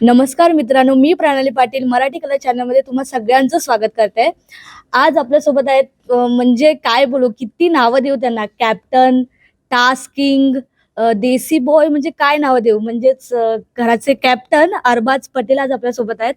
नमस्कार मित्रांनो मी प्रणाली पाटील मराठी कला चॅनलमध्ये तुम्हा सगळ्यांचं स्वागत करते. आज आपल्यासोबत आहेत म्हणजे काय बोलू किती नावं देऊ त्यांना? कॅप्टन टास्किंग देसी बॉय म्हणजे काय नावं देऊ? म्हणजेच घराचे कॅप्टन अरबाज पटेल आज आपल्यासोबत आहेत.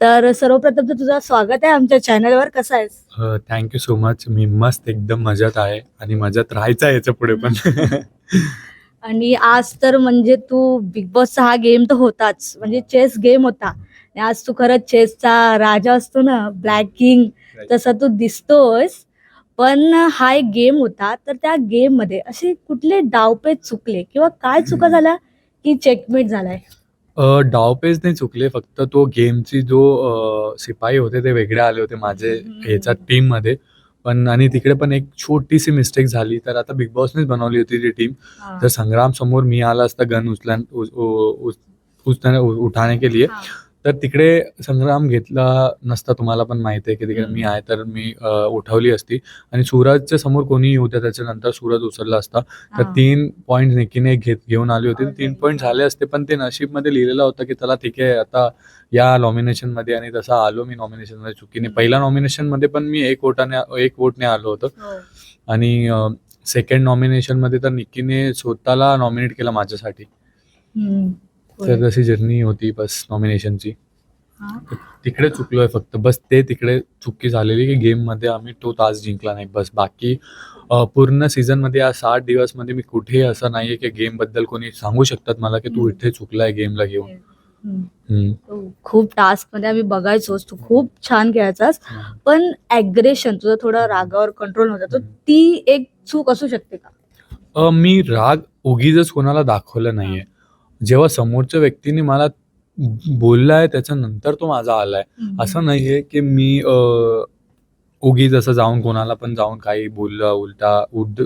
तर सर्वप्रथम तर तुझं स्वागत आहे आमच्या चॅनलवर कसं आहेस? थँक्यू सो मच मी मस्त एकदम मजात आहे आणि मजात राहायचं आहे याच्यापुढे पण. आणि आज तर म्हणजे तू बिग बॉसचा हा गेम तर होताच. म्हणजे चेस गेम होता. आणि आज तू खरंच चेसचा राजा असतो ना ब्लॅक किंग. तसा तू दिसतोस. पण हा एक गेम होता. तर त्या गेममध्ये असे कुठले डावपेच चुकले किंवा काय चुका. झाल्या की चेकमेट झालाय? डावपेच नाही चुकले. फक्त तो गेमची जो शिपाई होते ते वेगळे आले होते माझे. ह्याच्या टीममध्ये. पण आणि तिकडे पण एक छोटीशी मिस्टेक झाली तर आता बिग बॉसनेच बनवली होती ती टीम. तर संग्राम समोर मी आला असता गन उचला उच- उ- उच- उचताना- उठाने के लिए. तर तिकडे संग्राम घेतला नसता तुम्हाला पण माहिती आहे की तिकडे मी आहे तर मी उठवली असती आणि सूरजच्या समोर कोणी होत्या त्याच्यानंतर सूरज उचलला असता तर. तीन पॉईंट निकीने घेत घेऊन आली होती तीन. पॉईंट झाले असते पण ते नशीबमध्ये लिहिलेलं होतं की चला ठीक आहे आता या नॉमिनेशनमध्ये आणि तसा आलो मी नॉमिनेशनमध्ये चुकीने. पहिल्या नॉमिनेशनमध्ये पण मी एक वोटाने एक वोटने आलो होतो हो. आणि सेकंड नॉमिनेशनमध्ये तर निकीने स्वतःला नॉमिनेट केलं माझ्यासाठी. तर तशी जर्नी होती बस नॉमिनेशनची. तिकडे चुकलोय फक्त. बस ते तिकडे चुकी झालेली की गेममध्ये आम्ही तो तास जिंकला नाही. बस बाकी पूर्ण सीझनमध्ये या साठ दिवसमध्ये मी कुठेही असं नाहीये की गेमबद्दल कोणी सांगू शकतात मला की तू. इथे चुकलाय गेमला घेऊन. खूप टास्कमध्ये आम्ही बघायचोच. तू खूप छान खेळायचास. पण ऍग्रेशन तुझं थोडं रागावर कंट्रोल नव्हता. तर ती एक चूक असू शकते का? मी राग उगीच कोणाला दाखवलं नाहीये. जेव्हा समोरच्या व्यक्तीने मला बोललाय त्याच्यानंतर तो माझा आलाय. असं नाहीये की मी अ, उगीच असं जाऊन कोणाला पण जाऊन काही बोललं उलटा उड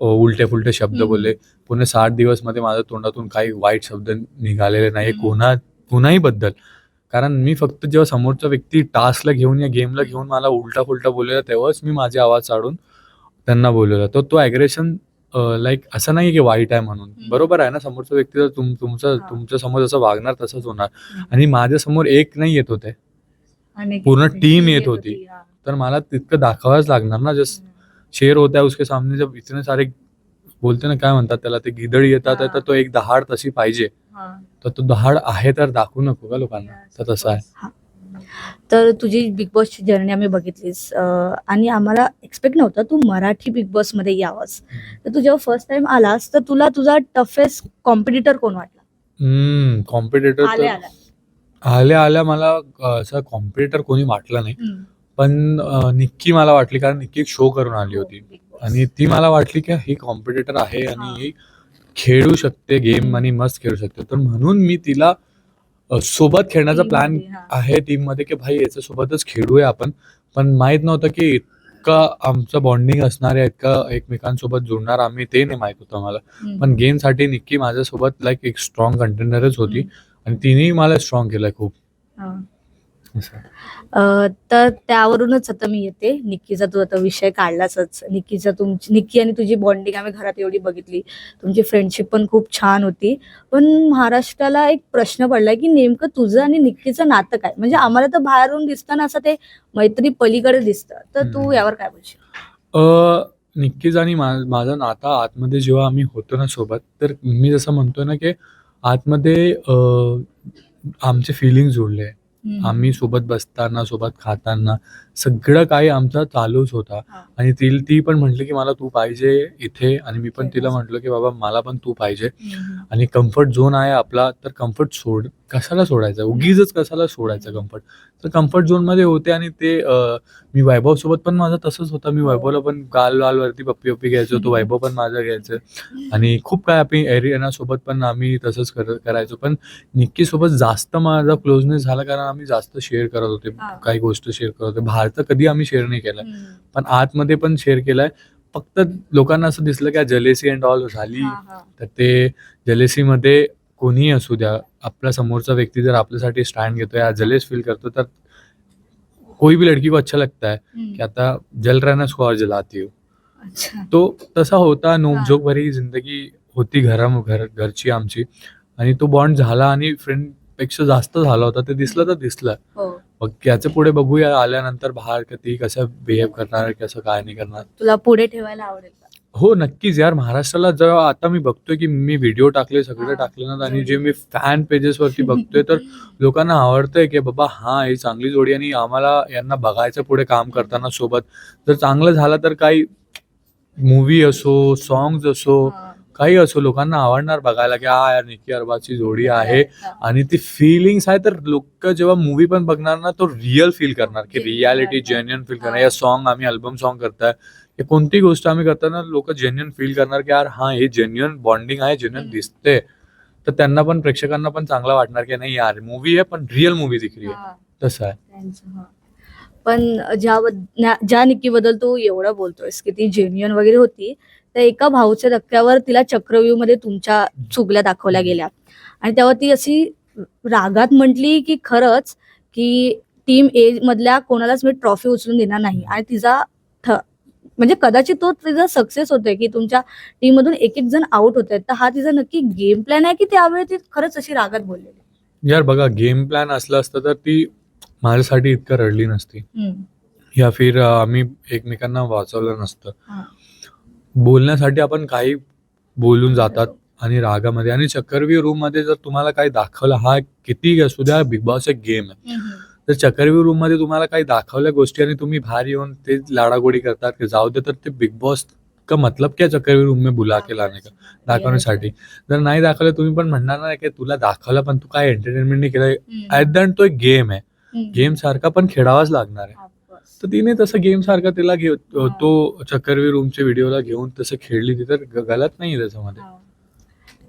उलटे फुलटे शब्द. बोलले. पुणे साठ दिवसमध्ये माझ्या तोंडातून काही वाईट शब्द निघालेले नाही. कोणा कोणाही बद्दल. कारण मी फक्त जेव्हा समोरचा व्यक्ती टास्कला घेऊन या गेमला घेऊन मला उलटा फुलटा बोललेला तेव्हाच मी माझे आवाज काढून त्यांना बोललेला तर तो ॲग्रेशन लाईक असं नाही की वाईट आहे म्हणून हम्म. बरोबर आहे ना समोरचा व्यक्ती जर तुम तुमचं हा. तुमच्यासमोर जसं वागणार तसंच होणार हम्म. आणि माझ्यासमोर एक नाही येत होते आणि पूर्ण team येत होती. हा. तर मला तितकं दाखवायच लागणार ना जस्ट शेर होता है उसके सामने जब इतने सारे बोलते ना काय म्हणतात त्याला ते गिदड येतात आहे, तर तो एक दहाड तशी पाहिजे हा. तर तो दहाड आहे तर दाखवू नको का लोकांना तर तसं आहे हा. तर तुझी बिग बॉसची जर्नी आम्ही बघितलीस. आणि आम्हाला एक्सपेक्ट नव्हतं तू मराठी बिग बॉसमध्ये यावंस. तर तू जेव्हा फर्स्ट टाइम आलास तर तुला तुझा टफेस्ट कॉम्पिटिटर कोण वाटला? कॉम्पिटेटर आल्या आल्या. आल्या मला असं कॉम्पिटेटर कोणी वाटलं नाही. पण निक्की मला वाटली कारण निक्की एक शो करून आली होती. Boss. आणि ती मला वाटली की ही कॉम्पिटेटर आहे हा. आणि ही. खेळू शकते गेम आणि मस्त खेळू शकते. तर म्हणून मी तिला सोबत खेळण्याचा प्लॅन. आहे टीममध्ये की भाई याच्या सोबतच खेळूया आपण पण माहीत नव्हतं की इतका आमचं बॉन्डिंग असणार आहे इतकं एकमेकांसोबत जुळणार आम्ही ते नाही माहीत होतं मला. पण गेमसाठी निक्की माझ्यासोबत लाईक एक स्ट्रॉंग कंटेंडरच होती. आणि तिनेही मला स्ट्रॉंग केलंय खूप. अं, तर त्यावरूनच आता मी येते. निक्कीचा तू आता विषय काढलाच निक्कीचा तुमची निक्की आणि तुझी बॉन्डिंग आम्ही घरात एवढी बघितली. तुमची फ्रेंडशिप पण खूप छान होती. पण महाराष्ट्राला एक प्रश्न पडलाय की नेमकं तुझं आणि निक्कीचं नातं काय? म्हणजे आम्हाला तर बाहेरून दिसताना असं ते मैत्री पलीकडे दिसतं. तर तू हम्म. यावर काय बोलशील? अ, निक्कीच आणि मा- माझं नातं आतमध्ये जेव्हा आम्ही होतो ना सोबत तर मी जसं म्हणतो ना की आतमध्ये अ, आमचे फिलिंग जुळले. आम्ही सोबत बसताना सोबत खाताना सगळं काही आमचा चालूच होता. आणि ती ती पण म्हटली की मला तू पाहिजे इथे आणि मी पण तिला. म्हटलं की बाबा मला पण तू पाहिजे. आणि कम्फर्ट झोन आहे आपला तर कम्फर्ट सोड कशाला सोडायचा? उगीच कशाला सोडायचं कम्फर्ट तर कम्फर्ट झोनमध्ये होते आणि ते मी वैभव सोबत पण माझं तसंच होतं. मी. वैभवला पण गाल लाल वरती पप्पी पप्पी घ्यायचो. तो वैभव पण माझं घ्यायचं. आणि खूप काय आपण एरियाना सोबत पण आम्ही तसंच कर- करायचो. पण निक्की सोबत जास्त माझा क्लोजनेस झाला कारण आम्ही जास्त शेअर करत होते. काही गोष्ट शेअर करत होते. बाहेर तर कधी आम्ही शेअर नाही केलाय. पण आतमध्ये पण शेअर केलाय. फक्त लोकांना असं दिसलं की जलेसी अँड ऑल झाली. तर ते जेलेसीमध्ये कोणीही असू द्या आपला समोरचा व्यक्ती जर आपल्यासाठी स्टँड घेतोय या जलेस फील करतो तर कोई भी लड़की को अच्छा लगता है. कि आता जल रहा ना उसको और जलाती हो। अच्छा। तो तसा होता नोक. जोक भरी जिंदगी होती घरा घर घरची आमची. आणि तो बॉन्ड झाला आणि फ्रेंडपेक्षा जास्त झाला होता ते दिसलं तर दिसलं. हो. मग याच्यापुढे बघूया आल्यानंतर बाहेर का ती कसं बिहेव करणार कसं काय नाही करणार. तुला पुढे ठेवायला आवडेल हो नक्कीच यार. महाराष्ट्राला जेव्हा आता मी बघतोय की मी व्हिडिओ टाकले सगळे टाकले ना आणि जे मी फॅन पेजेस वरती बघतोय तर लोकांना आवडतंय की बाबा हा ही चांगली जोडी आणि आम्हाला यांना बघायचं पुढे काम करताना सोबत. जर चांगलं झालं तर काही मूवी असो सॉंग्स असो काही असो लोकांना आवडणार बघायला की हा यार निकी अरबाची जोडी आहे. आणि ती फिलिंग्स आहे तर लोक जेव्हा मूवी पण बघणार ना तो रिअल फील करणार की रियालिटी. जेन्युअन फील करणार. या सॉन्ग आम्ही अल्बम सॉन्ग करताय हे कोणती गोष्ट आम्ही करताना लोक जेन्युअन फील करणार की यार हा हे जेन्युअन बॉन्डिंग आहे जेन्युअन. दिसते तर त्यांना पण प्रेक्षकांना पण चांगलं वाटणार की नाही यार मूवी आहे पण रिअल मूवी दिखली आहे हा. तसं आहे. पण ज्या ज्या निक्कीबद्दल तू एवढं बोलतोयस की ती जेन्युअन वगैरे होती तर एका भाऊच्या धक्क्यावर तिला चक्रव्यूहमध्ये तुमच्या चुगल्या दाखवल्या गेल्या. आणि तेव्हा ती अशी रागात म्हटली की खरंच की टीम ए मधल्या कोणालाच मी ट्रॉफी उचलून देणार नाही. आणि तिचा म्हणजे कदाचित तो तिचा सक्सेस होतोय की तुमच्या टीम मधून एक एक जण आउट होत आहेत. तर हा तिचा नक्की गेम प्लॅन आहे की त्यावेळी ती खरंच अशी रागात बोललेली यार बघा गेम प्लॅन असलं असतं तर ती माझ्यासाठी इतकं रडली नसती. या फिर आम्ही एकमेकांना वाचवलं नसतं. बोलण्यासाठी आपण काही बोलून जातात आणि रागामध्ये आणि चक्रव्यूह रूममध्ये जर तुम्हाला काही दाखवलं हा किती असू द्या बिग बॉस एक गेम आहे. तर चक्रव्यूह रूममध्ये तुम्हाला काही दाखवल्या गोष्टी आणि तुम्ही बाहेर येऊन ते लाडागोडी करतात की जाऊ दे तर ते बिग बॉस का मतलब क्या चक्रव्यूह रूम में बुला के लाने का दाखवण्यासाठी. जर नाही दाखवलं तुम्ही पण म्हणणार ना की तुला दाखवलं पण तू काय एंटरटेनमेंट नाही केलं. ऍट द एंड तो एक गेम आहे. गेम सारखा पण खेळावाच लागणार आहे. तर तिने तसं गेम सारखा तिला घेऊ. तो चक्रव्यूह रूमच्या व्हिडिओला घेऊन तसं खेळली ती तर ग- गलत नाही त्याच्यामध्ये. हा.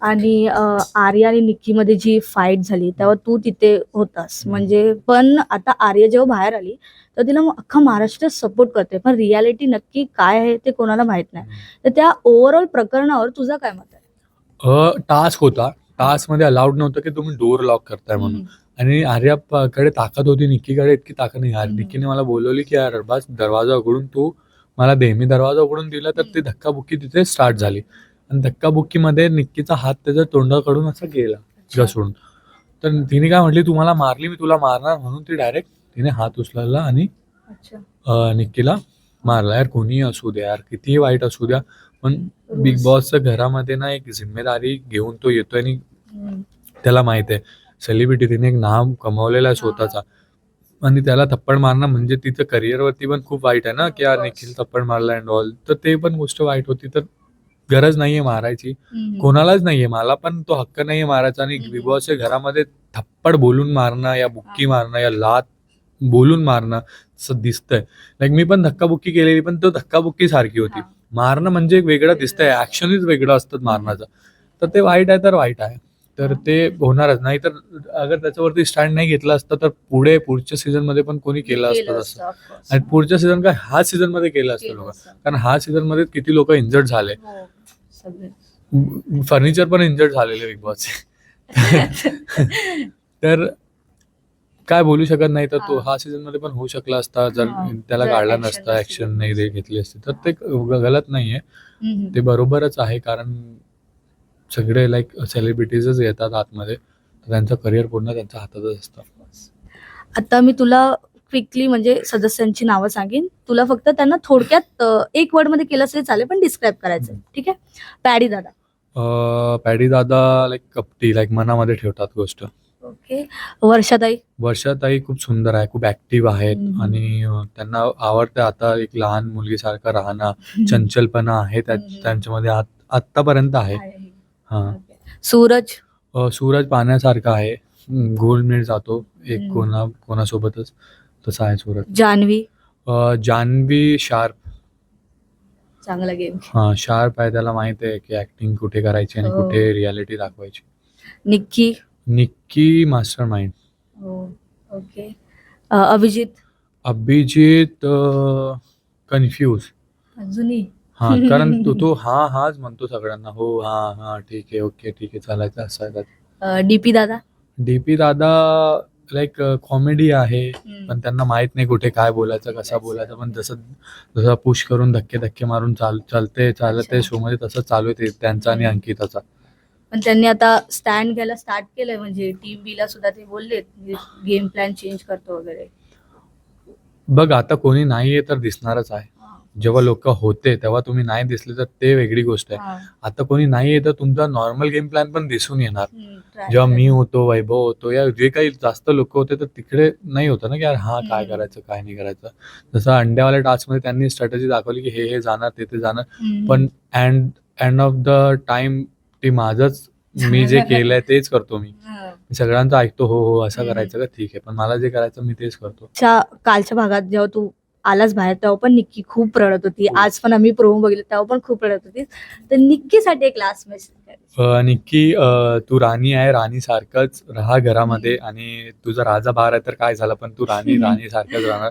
आणि अं, आर्या आणि निक्की मध्ये जी फाईट झाली तेव्हा तू तिथे होतास. म्हणजे पण आता आर्या जेव्हा बाहेर आली तर तिला मग अख्खा महाराष्ट्र सपोर्ट करते पण रियालिटी नक्की काय आहे ते कोणाला माहीत नाही. तर त्या ओव्हरऑल प्रकरणावर तुझं काय मत आहे? टास्क होता. टास्कमध्ये अलाउड नव्हतं की तुम्ही डोर लॉक करताय म्हणून. आणि आर्या प- कडे ताकद होती निक्कीकडे इतकी ताकद नाही. आर- हम्म. निक्कीने मला बोलवली की यार बस दरवाजा उघडून तू मला दे मी दरवाजा उघडून दिला तर ती धक्काबुक्की तिथे स्टार्ट झाली. आणि धक्काबुक्कीमध्ये निक्कीचा हात त्याच्या तोंडाकडून असा गेला घसरून. तर तिने काय म्हटली तू मला मारली मी तुला मारणार. म्हणून ती डायरेक्ट तिने हात उचलला आणि निक्कीला मारला. यार कोणीही असू द्या यार कितीही वाईट असू द्या पण बिग. बॉसच्या घरामध्ये ना एक जिम्मेदारी घेऊन तो येतोय आणि. त्याला माहीत आहे. सेलिब्रिटी तिने एक नाव कमावलेला आहे स्वतःचा आणि त्याला थप्पड मारणं म्हणजे तिचं करिअर वरती पण खूप वाईट आहे ना की यार. निखिल थप्पड मारला अँड ऑल तर ते पण गोष्ट वाईट होती तर गरज नाहीये मारायची. कोणालाच नाहीये मला पण तो हक्क नाहीये मारायचा आणि. बिग बॉसच्या घरामध्ये थप्पड बोलून मारणं या बुक्की हा. मारणं या लात बोलून मारणं असं दिसतंय लाईक मी पण धक्काबुक्की केलेली पण तो धक्काबुक्की सारखी होती हा. मारणं म्हणजे एक वेगळं दिसतंय ऍक्शनच वेगळं असतं मारण्याचं तर ते वाईट आहे तर वाईट आहे तर ते होणारच नाही तर अगर त्याच्यावरती स्टँड नाही घेतला असता तर पुढे पुढच्या सीझनमध्ये पण कोणी केलं असतं course. आणि पुढच्या सीझन काय हा सीझनमध्ये केलं असतं लोक. कारण हा सीझनमध्ये किती लोक इंजर्ड झाले हो. फर्निचर पण इंजर्ड झालेले बिग बॉसचे तर काय बोलू शकत नाही तर तो हा. हा सीझनमध्ये पण होऊ शकला असता जर हा. त्याला काढला नसता ऍक्शन नाही घेतली असती तर ते गलत नाहीये. ते बरोबरच आहे कारण सगळे लाईक सेलिब्रिटीजच येतात आतमध्ये. तर त्यांचं करिअर पूर्ण त्यांच्या हातातच असतं. आता मी तुला क्विकली म्हणजे सदस्यांची नावं सांगेन. तुला फक्त त्यांना थोडक्यात अं, एक वर्डमध्ये केलं तरी चालेल पण डिस्क्राईब करायचं आहे. ठीक आहे? पॅडी दादा. अं, पॅडी दादा लाईक कपटी लाईक मनामध्ये ठेवतात गोष्ट. ओके. वर्षाताई. वर्षाताई खूप सुंदर आहे खूप ऍक्टिव्ह आहेत हम्म. आणि अं, त्यांना आवडतं आता एक लहान मुलगीसारखं राहणं. चंचलपणा आहे त्या- हम्म. त्यांच्यामध्ये आत- आत्तापर्यंत आहे. हा. सूरज? अं, सूरज पाहण्यासारखा आहे. गोल्ड मिळ जातो. एक हम्म. कोणा कोणासोबतच तसा आहे सूरज. जान्हवी अं, जान्हवी शार्प. चांगला गेम. हा शार्प आहे त्याला माहीत आहे की ऍक्टिंग कुठे करायची आणि हो. कुठे रियालिटी दाखवायची. निक्की? निक्की मास्टर माइंड हो ओके. अभिजित? अभिजित कन्फ्यूज अजूनही? हा कारण तो तो हा हाच म्हणतो सगळ्यांना हो हा हा ठीक आहे ओके ठीक आहे चालायचं असं आहे डीपी दादा? डीपी दादा लाईक कॉमेडी आहे पण त्यांना माहीत नाही कुठे काय बोलायचं कसा बोलायचं पण जसं जसं पुश करून धक्के धक्के मारून चाल चालते चालते. शो मध्ये तसं चालू आहे त्यांचा आणि अंकिताचा. पण त्यांनी आता स्टँड घ्यायला स्टार्ट केलंय म्हणजे टीम बी ला सुद्धा ते बोलले गेम प्लॅन चेंज करतो वगैरे. बघ आता कोणी नाहीये तर दिसणारच आहे. जेव्हा लोक होते तेव्हा तुम्ही नाही दिसले तर ते वेगळी गोष्ट आहे हा. आता कोणी नाहीये तर तुमचा नॉर्मल गेम प्लॅन पण दिसून येणार जेव्हा. मी होतो वैभव होतो या जे काही जास्त लोक होते तर तिकडे नाही होतं ना की यार हा काय. करायचं काय नाही करायचं जसं अंड्यावाल्या टास्कमध्ये त्यांनी स्ट्रॅटेजी दाखवली की हे हे जाणार ते ते जाणार. पण end end of the time ते माझंच मी जे केलंय तेच करतो मी सगळ्यांचं ऐकतो हो हो असं. करायचं का ठीक आहे पण मला जे करायचं मी तेच करतो च्या कालच्या भागात जेव्हा तू आलास बाहेर. तेव्हा पण निक्की खूप रडत होती. आज पण आम्ही प्रोमो बघितलं तेव्हा पण खूप रडत होती. तर निक्कीसाठी एक लास्ट मेसेज अ, निक्की अ, तू राणी आहे राणी सारखंच राहा घरामध्ये आणि तुझा राजा बाहेर आहे तर काय झालं? पण तू राणी हम्म. राणी सारखंच राहणार.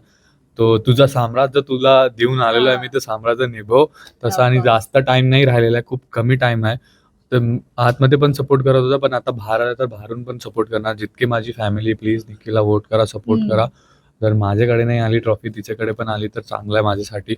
तो तुझा साम्राज्य तुला देऊन आलेला आहे मी ते साम्राज्य निभव. तसं आणि. जास्त टाइम नाही राहिलेला आहे खूप कमी टाइम आहे. तर म- आतमध्ये पण सपोर्ट करत होता पण आता बाहेर आला तर बाहेरून पण सपोर्ट करणार. जितके माझी फॅमिली प्लीज निक्कीला वोट करा सपोर्ट हम्म. करा. जर माझ्याकडे नाही आली ट्रॉफी तिच्याकडे पण आली तर चांगलं आहे माझ्यासाठी.